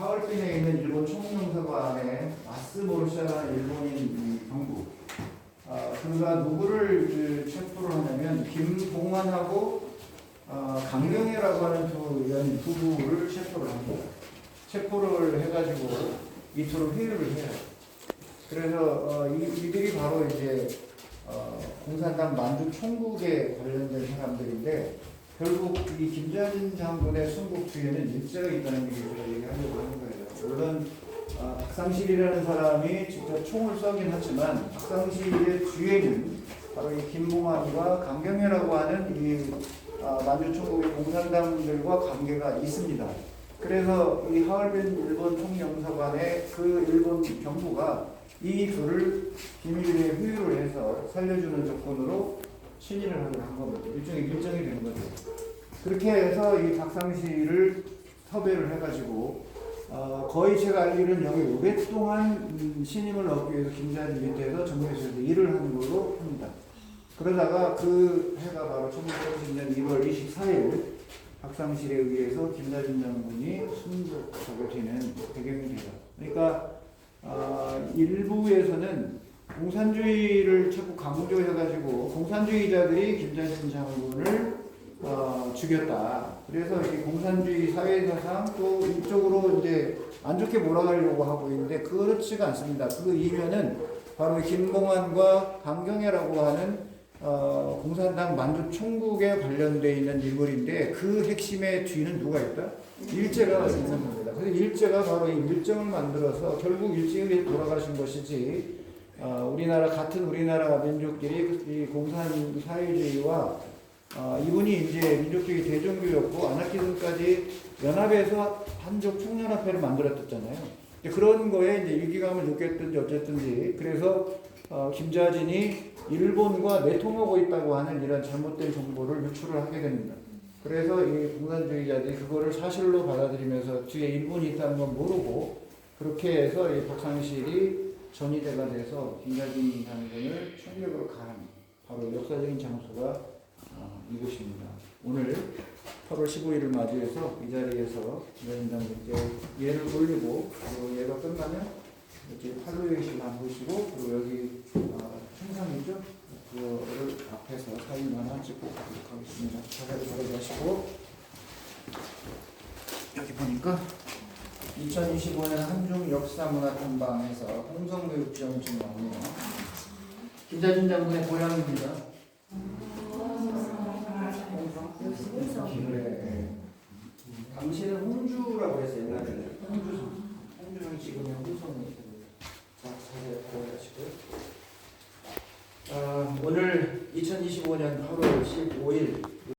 하얼빈에 있는 일본 총영사관에 마스모르샤라는 일본인 이 경부 아, 그가 누구를 그 체포를 하냐면 김봉환하고 아, 강경애라고 하는 두연 부부를 체포를 합니다. 체포를 해가지고 이토록 회유를 해요. 그래서 어, 이, 이들이 바로 이제 어, 공산당 만주 총국에 관련된 사람들인데 결국 이 김자진 장군의 순국 뒤에는 일제가 있다는 얘기를 얘기하려고 하는 거예요. 물론 어, 박상실이라는 사람이 직접 총을 쏘긴 하지만 박상실의 뒤에는 바로 이 김봉환과 강경애라고 하는 이 아, 만주 총국의 공산당들과 관계가 있습니다. 그래서 이 하얼빈 일본 총영사관의 그 일본 정부가 이 둘을 비밀리에 후유를 해서 살려주는 조건으로 하기로 한 겁니다. 일종의 밀정이 된 거죠. 그렇게 해서 이 박상시를 섭외를 해가지고 어, 거의 제가 알기로는 여기 오랫동안 음, 신임을 얻기 위해서 김자진 밑에서 정부에서 일을 하는 걸로 합니다. 그러다가 그 해가 바로 1930년 1월 24일 박상실에 의해서 김자진 장군이 순국하게 되는 돼요. 그러니까 어, 일부에서는 공산주의를 자꾸 강조해가지고 공산주의자들이 김자진 장군을 어, 죽였다. 그래서 이 공산주의 사회사상 또 이쪽으로 이제 안 좋게 몰아가려고 하고 있는데 그렇지가 않습니다. 그 이면은 바로 김봉환과 강경애라고 하는 어, 공산당 만주 총국에 관련돼 있는 인물인데 그 핵심의 뒤는 누가 있다? 일제가 있는 겁니다. 그래서 일제가 바로 이 일정을 만들어서 결국 일제에 돌아가신 것이지 어, 우리나라 같은 우리나라 민족끼리 이 공산 사회주의와 어, 이분이 이제 민족주의 대종교였고 아나키즘까지 연합해서 한족 청년합회를 만들었었잖아요. 그런 거에 이제 위기감을 느꼈든지 어쨌든지 그래서 어, 김자진이 일본과 내통하고 있다고 하는 이런 잘못된 정보를 유출을 하게 됩니다. 그래서 이 공산주의자들이 그거를 사실로 받아들이면서 뒤에 일본이 있다는 건 모르고 그렇게 해서 이 박상실이 전이대가 돼서 김자진 장군을 총격으로 가한 바로 역사적인 장소가 어, 이곳입니다. 오늘 8월 15일을 맞이해서 이 자리에서 장군께 예를 올리고 그리고 예가 끝나면 이렇게 팔로웨이실 안 보시고 그리고 여기 어, 행상이죠? 그거를 앞에서 사진 하나 찍고 가도록 하겠습니다. 자세를 바르게 하시고 여기 보니까 2025년 한중 역사문화 탐방에서 홍성교육 지원증이 나오네요. 김자진 장군의 고향입니다. 당신은 홍주라고 했어요 옛날에. 홍주, 홍주는 지금의 홍성이 자, 자세히 바라보시고요. 아, 오늘 2025년 8월 15일